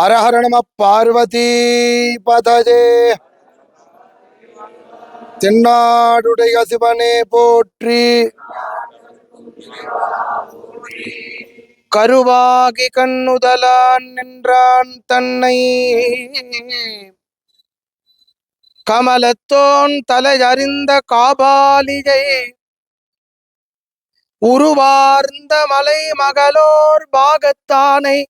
அரஹர நம பார்வதி பதஜே. தென்னாடுடைய சிவனே போற்றி. கருவாகி கண்ணுதலான் நின்றான் தன்னை. கமலத்தோன் தலையறிந்த காபாலிகை. உருவார்ந்த மலை மகளோர் பாகத்தானை.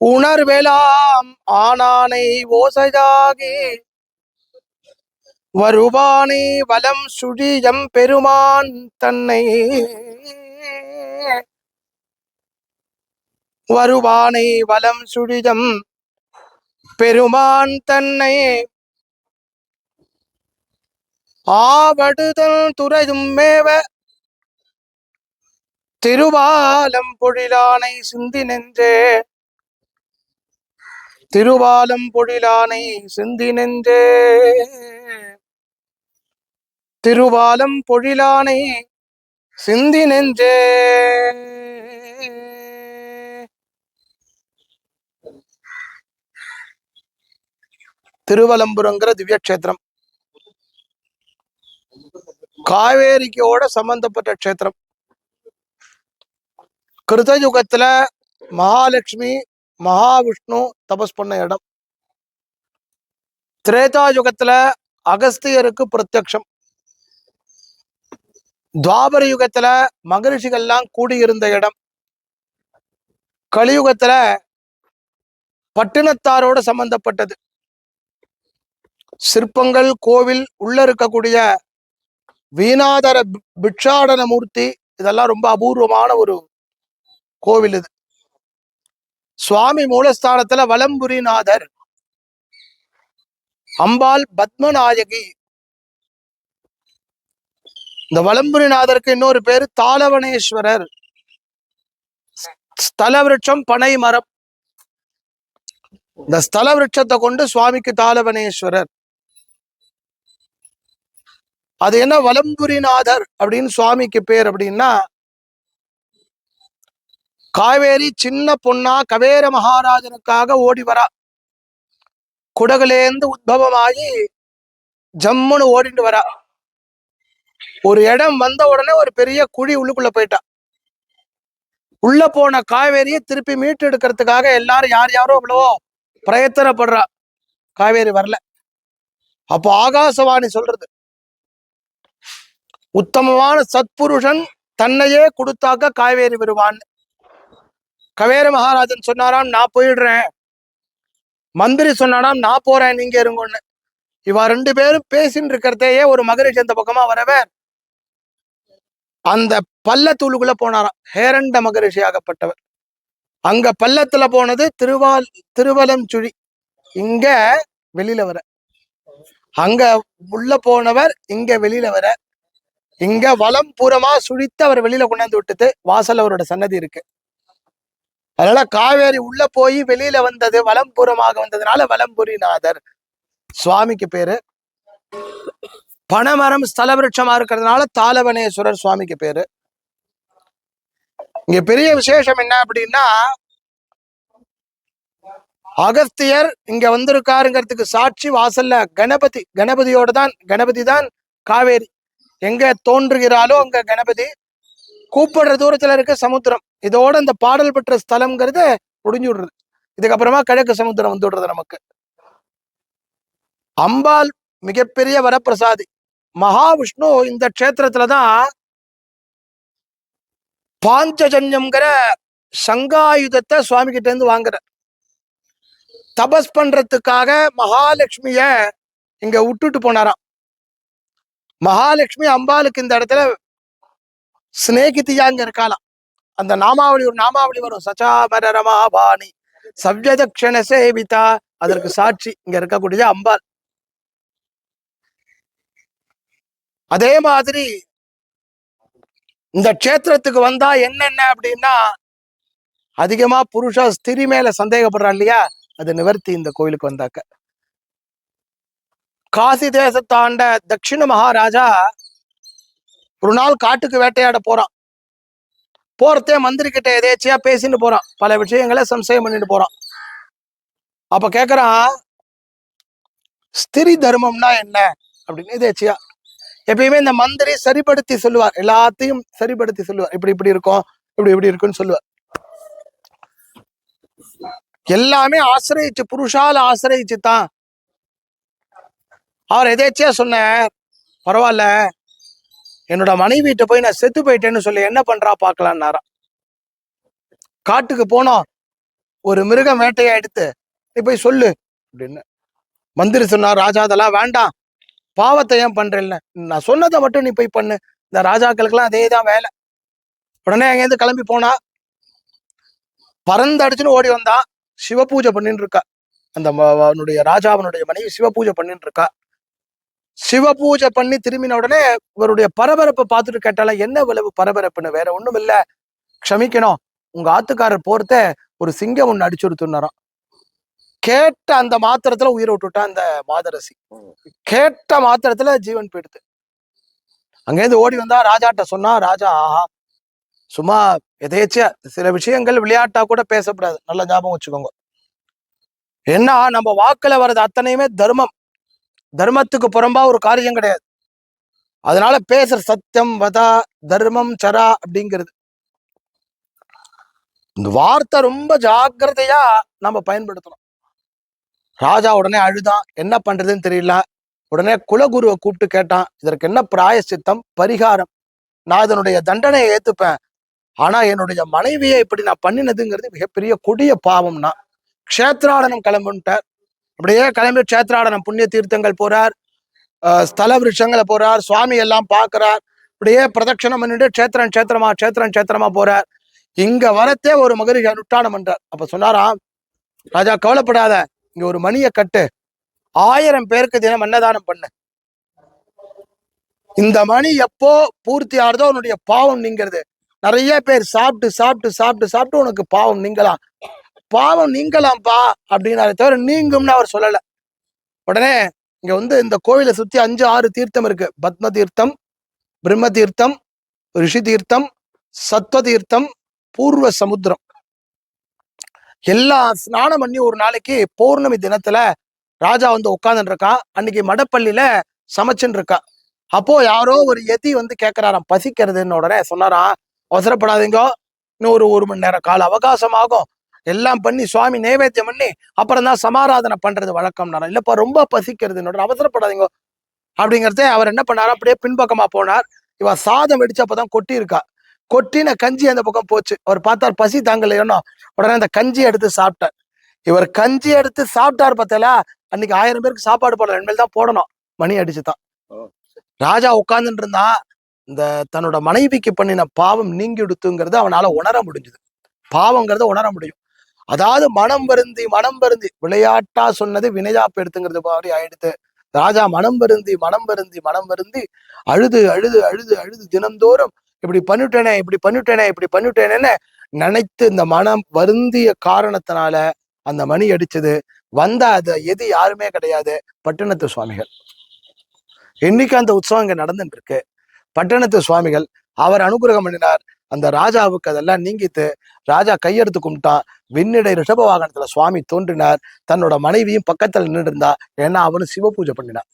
உணர்வெலாம் ஆனானை ஓசையாகி வருவானை வலம் சுழியம் பெருமான் தன்னை வருவானை வலம் சுழியம் பெருமான் தன்னை ஆவடுதல் துறையும் மேவ திருவாலம் பொழிலானை சிந்தி நெஞ்சே திருவாலம் பொழிலானை சிந்தி நெஞ்சே திருவாலம் பொழிலானை சிந்தி நெஞ்சே திருவலம்புரங்கிற திவ்ய கஷேத்திரம் காவேரிக்கோட சம்பந்தப்பட்ட க்ஷேத்திரம். கிருதயுகத்துல மகாலட்சுமி மகாவிஷ்ணு தபஸ் பண்ண இடம். திரேதா யுகத்துல அகஸ்தியருக்கு பிரத்யக்ஷம். துவாபர யுகத்துல மகரிஷிகள்லாம் கூடியிருந்த இடம். கலியுகத்துல பட்டினத்தாரோட சம்பந்தப்பட்டது. சிற்பங்கள் கோவில் உள்ள இருக்கக்கூடிய வீணாதர பிக்ஷாடன மூர்த்தி இதெல்லாம் ரொம்ப அபூர்வமான ஒரு கோவில் இது. சுவாமி மூலஸ்தானத்துல வலம்புரிநாதர். அம்பாள் பத்மநாயகி. இந்த வலம்புரிநாதருக்கு இன்னொரு பேரு தாளவனேஸ்வரர். ஸ்தல விருட்சம் பனை மரம். இந்த ஸ்தல விருட்சத்தை கொண்டு சுவாமிக்கு தாளவனேஸ்வரர். அது என்ன? வலம்புரிநாதர் அப்படின்னு சுவாமிக்கு பேர் அப்படின்னா காவேரி சின்ன பொண்ணா கவேர மகாராஜனுக்காக ஓடி வரா. குடகுலேந்து உத்பவமாகி ஜம்முன்னு ஓடிட்டு வரா. ஒரு இடம் வந்த உடனே ஒரு பெரிய குழி உள்ளுக்குள்ள போயிட்டா. உள்ள போன காவேரியை திருப்பி மீட்டு எடுக்கிறதுக்காக எல்லாரும் யார் யாரோ அவ்வளவோ பிரயத்தனப்படுறா. காவேரி வரல. அப்போ ஆகாசவாணி சொல்றது உத்தமமான சத்புருஷன் தன்னையே கொடுத்தாக்க காவேரி வருவான்னு. கவேர மகாராஜன் சொன்னாராம் நான் போயிடுறேன். மந்திரி சொன்னாராம் நான் போறேன் நீங்க இருங்கன்னு. இவா ரெண்டு பேரும் பேசின்னு இருக்கிறதையே ஒரு மகரிஷி அந்த பக்கமா வரவே அந்த பள்ளத்தூளுக்குள்ள போனாராம் ஹேரண்ட மகரிஷி ஆகப்பட்டவர். அங்க பள்ளத்துல போனது திருவால் திருவலம் சுழி இங்க வெளியில வர. அங்க உள்ள போனவர் இங்க வெளியில வர. இங்க வலம் பூரமா சுழித்து அவர் வெளியில கொண்டாந்து விட்டது வாசல் அவரோட சன்னதி இருக்கு. அதனால காவேரி உள்ள போய் வெளியில வந்தது வலம்புறமாக வந்ததுனால வலம்புரிநாதர். சுவாமிக்கு பேரு. பனைமரம் ஸ்தல விருட்சமா இருக்கிறதுனால தாளவனேஸ்வரர் சுவாமிக்கு பேரு. இங்க பெரிய விசேஷம் என்ன அப்படின்னா அகஸ்தியர் இங்க வந்திருக்காருங்கிறதுக்கு சாட்சி வாசல்ல கணபதி கணபதியோட தான் கணபதி தான் காவேரி. எங்க தோன்றுகிறாலோ அங்க கணபதி. கூப்பிடுற தூரத்துல இருக்க சமுத்திரம். இதோட இந்த பாடல் பெற்ற ஸ்தலம்ங்கிறத முடிஞ்சு விடுறது இதுக்கப்புறமா கிழக்கு சமுத்திரம் வந்து விடுறது நமக்கு. அம்பாள் மிகப்பெரிய வரப்பிரசாதி. மகாவிஷ்ணு இந்த க்ஷேத்திரத்துல தான் பாஞ்சஜன்யம்ங்கிற சங்காயுதத்தை சுவாமி கிட்ட இருந்து வாங்குற தபஸ் பண்றதுக்காக மகாலட்சுமிய இங்க விட்டுட்டு போனாராம். மகாலட்சுமி அம்பாளுக்கு இந்த இடத்துல சிநேகிதியாங்க இருக்காளாம். அந்த நாமாவளி ஒரு நாமாவளி வரும். சச்சாமர ரமாபாணி சவ்யதக்ஷண சேவிதா. அதற்கு சாட்சி இங்க இருக்கக்கூடிய அம்பாள். அதே மாதிரி இந்த க்ஷேத்திரத்துக்கு வந்தா என்னென்ன அப்படின்னா அதிகமா புருஷா ஸ்திரி மேல சந்தேகப்படுறான் இல்லையா? அது நிவர்த்தி இந்த கோயிலுக்கு வந்தாக்க. காசி தேசத்தாண்ட தட்சிண மகாராஜா ஒரு நாள் காட்டுக்கு வேட்டையாட போறான். போறதே மந்திரி கிட்ட எதேச்சியா பேசிட்டு போறான். பல விஷயங்களை சம்சயம் பண்ணிட்டு போறான். அப்ப கேட்குறான் ஸ்திரி தர்மம்னா என்ன? அப்படின்னு எதேச்சியா. எப்பயுமே இந்த மந்திரி சரிப்படுத்தி சொல்லுவார். எல்லாத்தையும் சரிப்படுத்தி சொல்லுவார். இப்படி இப்படி இருக்கும் இப்படி இப்படி இருக்குன்னு சொல்லுவார். எல்லாமே ஆசிரயிச்சு புருஷால ஆசிரயிச்சு தான் அவர் எதேச்சியா சொன்னார் பரவாயில்ல என்னோட மனைவிட்ட போய் நான் செத்து போயிட்டேன்னு சொல்லி என்ன பண்றா பார்க்கலான்னாராம் காட்டுக்கு போனோம் ஒரு மிருகம் வேட்டையா எடுத்து நீ போய் சொல்லு அப்படின்னு. மந்திரி சொன்னார் ராஜா அதெல்லாம் வேண்டாம். பாவத்தை ஏன் பண்றேன்ல நான் சொன்னதை மட்டும் நீ போய் பண்ணு. இந்த ராஜாக்களுக்கெல்லாம் அதே தான் வேலை. உடனே அங்கேருந்து கிளம்பி போனா பறந்து அடிச்சுன்னு ஓடி வந்தா சிவ பூஜை பண்ணிட்டு இருக்கா. அந்த அவனுடைய ராஜாவனுடைய மனைவி சிவ பூஜை பண்ணிட்டு இருக்கா. சிவ பூஜை பண்ணி திரும்பின உடனே இவருடைய பரபரப்பை பார்த்துட்டு கேட்டாலும் என்ன விளைவு பரபரப்புன்னு? வேற ஒண்ணும் இல்ல. க்ஷமிக்கணும். உங்க ஆத்துக்காரர் போறத ஒரு சிங்கம் ஒண்ணு அடிச்சுடுத்துனாராம் கேட்ட அந்த மாத்திரத்துல உயிரை விட்டுட்டா அந்த மாதரசி. கேட்ட மாத்திரத்துல ஜீவன் போயிடுது. அங்கேருந்து ஓடி வந்தா ராஜாட்ட சொன்னா ராஜா ஆஹா. சும்மா எதேச்சியா சில விஷயங்கள் விளையாட்டா கூட பேசக்கூடாது. நல்ல ஞாபகம் வச்சுக்கோங்க. என்ன நம்ம வாக்குல வர்றது அத்தனையுமே தர்மம். தர்மத்துக்கு புறம்பா ஒரு காரியம் கிடையாது. அதனால பேசுற சத்தியம் வதா தர்மம் சரா அப்படிங்கிறது. இந்த வார்த்தை ரொம்ப ஜாக்கிரதையா நம்ம பயன்படுத்தணும். ராஜா உடனே அழுதான் என்ன பண்றதுன்னு தெரியல. உடனே குலகுருவை கூப்பிட்டு கேட்டான் இதற்கு என்ன பிராயசித்தம் பரிகாரம்? நான் இதனுடைய தண்டனையை ஏத்துப்பேன். ஆனா என்னுடைய மனைவியை இப்படி நான் பண்ணினதுங்கிறது மிகப்பெரிய கொடிய பாவம்னா க்ஷேத்ராடனம் கிளம்புன்ட்டார். அப்படியே கிளம்பி க்ஷேத்ராடனம் புண்ணிய தீர்த்தங்கள் போறார். ஸ்தல விருஷங்களை போறார். சுவாமி எல்லாம் பார்க்கறார். இப்படியே பிரதட்சணம் பண்ணிட்டு க்ஷேத்திரம் க்ஷேத்திரமா க்ஷேத்திரம் க்ஷேத்திரமா போறார். இங்க வரத்தே ஒரு மகரிஷி அனுஷ்டானம் பண்றார். அப்ப சொன்னாராம் ராஜா கவலைப்படாத. இங்க ஒரு மணியை கட்டு. ஆயிரம் பேருக்கு தினம் அன்னதானம் பண்ணு. இந்த மணி எப்போ பூர்த்தி ஆறுதோ உன்னுடைய பாவம் நீங்கிறது. நிறைய பேர் சாப்பிட்டு சாப்பிட்டு சாப்பிட்டு சாப்பிட்டு உனக்கு பாவம் நீங்கலாம். பாவம் நீங்கலாம்ப்பா அப்படின்னாரு தவிர நீங்கும்னு அவர் சொல்லல. உடனே இங்க வந்து இந்த கோவிலை சுத்தி அஞ்சு ஆறு தீர்த்தம் இருக்கு. பத்ம தீர்த்தம் பிரம்ம தீர்த்தம் ரிஷி தீர்த்தம் சத்வ தீர்த்தம் பூர்வ சமுத்திரம். எல்லா ஸ்நானம் பண்ணி ஒரு நாளைக்கு பௌர்ணமி தினத்துல ராஜா வந்து உட்காந்துட்டு இருக்கான் அன்னைக்கு மடப்பள்ளியில சமைச்சுன்னு இருக்கா. அப்போ யாரோ ஒரு எதி வந்து கேட்கறாராம் பசிக்கிறதுன்னு உடனே சொன்னாராம் அவசரப்படாதீங்க. இன்னும் ஒரு ஒரு மணி நேரம் கால அவகாசம் ஆகும். எல்லாம் பண்ணி சுவாமி நைவேத்தியம் பண்ணி அப்புறம் தான் சமாராதனை பண்றது வழக்கம்னாரா இல்லப்பா ரொம்ப பசிக்கிறதுன்னு உடனே அவசரப்படாதீங்க. அப்படிங்கறதே அவர் என்ன பண்ணாரு? அப்படியே பின்பக்கமா போனார். இவ சாதம் வெடிச்சப்பதான் கொட்டி இருக்கா கொட்டின கஞ்சி அந்த பக்கம் போச்சு. அவர் பார்த்தார் பசி தாங்கலையோனோ உடனே அந்த கஞ்சி எடுத்து சாப்பிட்டார். இவர் கஞ்சி எடுத்து சாப்பிட்டார் பார்த்தல அன்னைக்கு ஆயிரம் பேருக்கு சாப்பாடு போடல. இனிமேல் தான் போடணும். மணி அடிச்சுதான். ராஜா உட்கார்ந்துட்டு இருந்தான் இந்த தன்னோட மனைவிக்கு பண்ணின பாவம் நீங்கி எடுத்துங்கிறத அவனால உணர முடிஞ்சது. பாவங்கிறத உணர முடியும். அதாவது மனம் வருந்தி மனம் வருந்தி. விளையாட்டா சொன்னது வினையா எடுத்துங்கிறது மாதிரி ஆயிடுத்து ராஜா மனம் வருந்தி மனம் வருந்தி மனம் வருந்தி. அழுது அழுது அழுது அழுது தினந்தோறும் இப்படி பண்ணிட்டேனே இப்படி பண்ணிட்டேனே இப்படி பண்ணிட்டேனேன்னு நினைத்து இந்த மனம் வருந்திய காரணத்தினால அந்த மணி அடிச்சது. வந்த அது எது யாருமே கிடையாது. பட்டணத்து சுவாமிகள். இன்னைக்கு அந்த உற்சவம் இங்க நடந்துட்டு இருக்கு. பட்டணத்து சுவாமிகள் அவர் அனுகிரகம் பண்ணினார். அந்த ராஜாவுக்கு அதெல்லாம் நீங்கித்து ராஜா கையெடுத்து கும்பிட்டான். விண்ணிடை ரிஷப வாகனத்துல சுவாமி தோன்றினார். தன்னோட மனைவியும் பக்கத்துல நின்று இருந்தா ஏன்னா அவனும் சிவ பூஜை பண்ணினான்.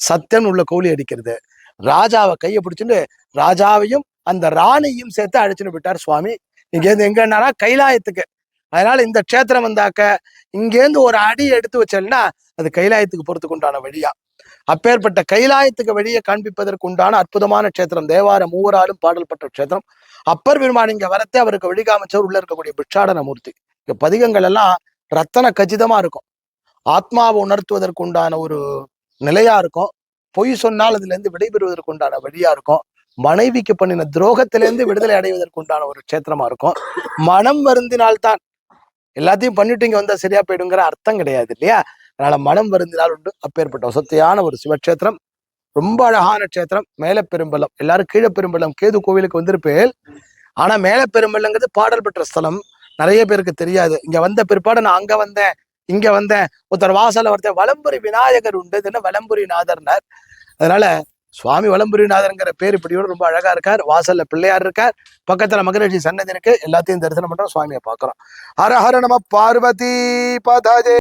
சத்தியம் உள்ள கோழி அடிக்கிறது. ராஜாவை கையை பிடிச்சிட்டு ராஜாவையும் அந்த ராணியும் சேர்த்து அழைச்சுன்னு விட்டார் சுவாமி. இங்கேருந்து எங்கன்னா கைலாயத்துக்கு. அதனால இந்த க்ஷேத்திரம் வந்தாக்க இங்கேருந்து ஒரு அடி எடுத்து வச்சேன்னா அது கைலாயத்துக்கு போறதுக்கு உண்டான வழியா. அப்பேற்பட்ட கைலாயத்துக்கு வழியை காண்பிப்பதற்கு உண்டான அற்புதமான க்ஷேத்திரம். தேவார மூவராலும் பாடல் பெற்ற க்ஷேத்திரம். அப்பர் பெருமான் இங்க வரத்தே அவருக்கு வழிகாமிச்சவர் உள்ள இருக்கக்கூடிய பிட்சாடன மூர்த்தி இங்க பதிகங்கள் எல்லாம் ரத்தன கச்சிதமா இருக்கும். ஆத்மாவை உணர்த்துவதற்கு உண்டான ஒரு நிலையா இருக்கும். பொய் சொன்னால் அதுல இருந்து விடைபெறுவதற்கு உண்டான வழியா இருக்கும். மனைவிக்கு பண்ணின துரோகத்திலேருந்து விடுதலை அடைவதற்கு உண்டான ஒரு க்ஷேத்திரமா இருக்கும். மனம் வருந்தினால்தான். எல்லாத்தையும் பண்ணிட்டு இங்க வந்தா சரியா போயிடுங்கிற அர்த்தம் கிடையாது இல்லையா? அதனால மனம் வருந்தினால் உண்டு. அப்பேற்பட்ட வசத்தியான ஒரு சிவக்ஷேத்திரம். ரொம்ப அழகான க்ஷேத்திரம். மேல பெரும்பலம் எல்லாரும் கீழே பெரும்பலம் கேது கோவிலுக்கு வந்திருப்பேன். ஆனா மேல பெரும்பலங்கிறது பாடல் பெற்ற ஸ்தலம். நிறைய பேருக்கு தெரியாது. இங்க வந்த பிற்பாடு நான் அங்க வந்தேன். இங்க வந்தேன். ஒருத்தர் வாசல்ல ஒருத்தர் வலம்புரி விநாயகர் உண்டு. என்ன வலம்புரி நாதர்னார் அதனால சுவாமி வலம்புரிநாதருங்கிற பேர் இப்படியோட ரொம்ப அழகா இருக்கார். வாசல்ல பிள்ளையார் இருக்கார். பக்கத்துல மகரிஷி சன்னதி இருக்கு. எல்லாத்தையும் தரிசனம் பண்றோம். சுவாமியை பாக்குறோம் ஹர ஹர நம பார்வதி. பதாஜே.